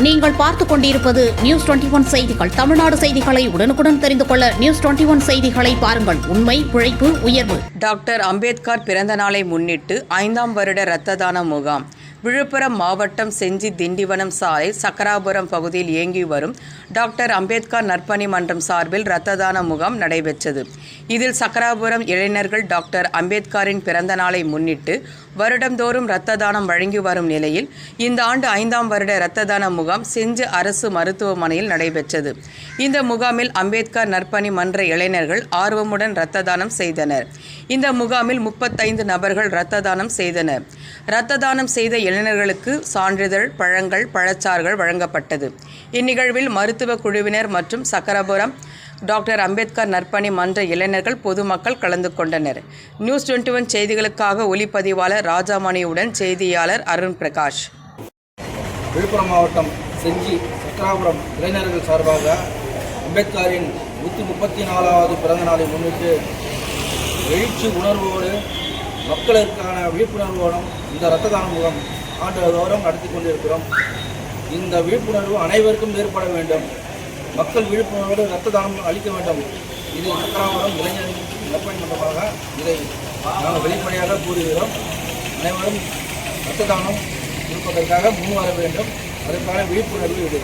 நீங்கள் பார்த்துக் கொண்டிருப்பது நியூஸ் டுவெண்டி ஒன் செய்திகள். தமிழ்நாடு செய்திகளை உடனுக்குடன் தெரிந்து கொள்ள நியூஸ் டுவெண்டி ஒன் செய்திகளை பாருங்கள். உண்மை உழைப்பு உயர்வு. டாக்டர் அம்பேத்கர் பிறந்த நாளை முன்னிட்டு ஐந்தாம் வருட இரத்த தான முகாம். விழுப்புரம் மாவட்டம் செஞ்சி திண்டிவனம் சாலை சக்கராபுரம் பகுதியில் இயங்கி வரும் டாக்டர் அம்பேத்கர் நற்பணி மன்றம் சார்பில் இரத்த தான முகாம் நடைபெற்றது. இதில் சக்கராபுரம் இளைஞர்கள் டாக்டர் அம்பேத்கரின் பிறந்த நாளை முன்னிட்டு வருடந்தோறும் இரத்த தானம் வழங்கி வரும் நிலையில் இந்த ஆண்டு ஐந்தாம் வருட இரத்த தான முகாம் செஞ்சு அரசு மருத்துவமனையில் நடைபெற்றது. இந்த முகாமில் அம்பேத்கர் நற்பணி மன்ற இளைஞர்கள் ஆர்வமுடன் இரத்த தானம் செய்தனர். இந்த முகாமில் முப்பத்தைந்து நபர்கள் இரத்த தானம் செய்தனர். இரத்த தானம் செய்த இளைஞர்களுக்கு சான்றிதழ் பழங்கள் பழச்சாறுகள் வழங்கப்பட்டது. இந்நிகழ்வில் மருத்துவ குழுவினர் மற்றும் சக்கரபுரம் டாக்டர் அம்பேத்கர் நற்பணி மன்ற இளைஞர்கள் பொதுமக்கள் கலந்து கொண்டனர். நியூஸ் டுவெண்ட்டி ஒன் செய்திகளுக்காக ஒளிப்பதிவாளர் ராஜாமணியுடன் செய்தியாளர் அருண் பிரகாஷ். விழுப்புரம் மாவட்டம் செஞ்சி சக்கராபுரம் இளைஞர்கள் சார்பாக அம்பேத்கரின் நூற்றி முப்பத்தி நாலாவது பிறந்த நாளை முன்னிட்டு எழுச்சி உணர்வோடு மக்களுக்கான விழிப்புணர்வோடும் இந்த இரத்த தான முகாம் ஆண்டுதோறும் நடத்தி கொண்டிருக்கிறோம். இந்த விழிப்புணர்வு அனைவருக்கும் ஏற்பட வேண்டும். மக்கள் விழிப்புணர்வோடு ரத்த தானம் அளிக்க வேண்டும். இது சக்கராபுரம் இளைஞர்கள் நற்பணி மன்றமாக இதை நாங்கள் வெளிப்படையாக கூறுகிறோம். அனைவரும் ரத்த தானம் இருப்பதற்காக முன் வர வேண்டும். அதற்கான விழிப்புணர்வு இது.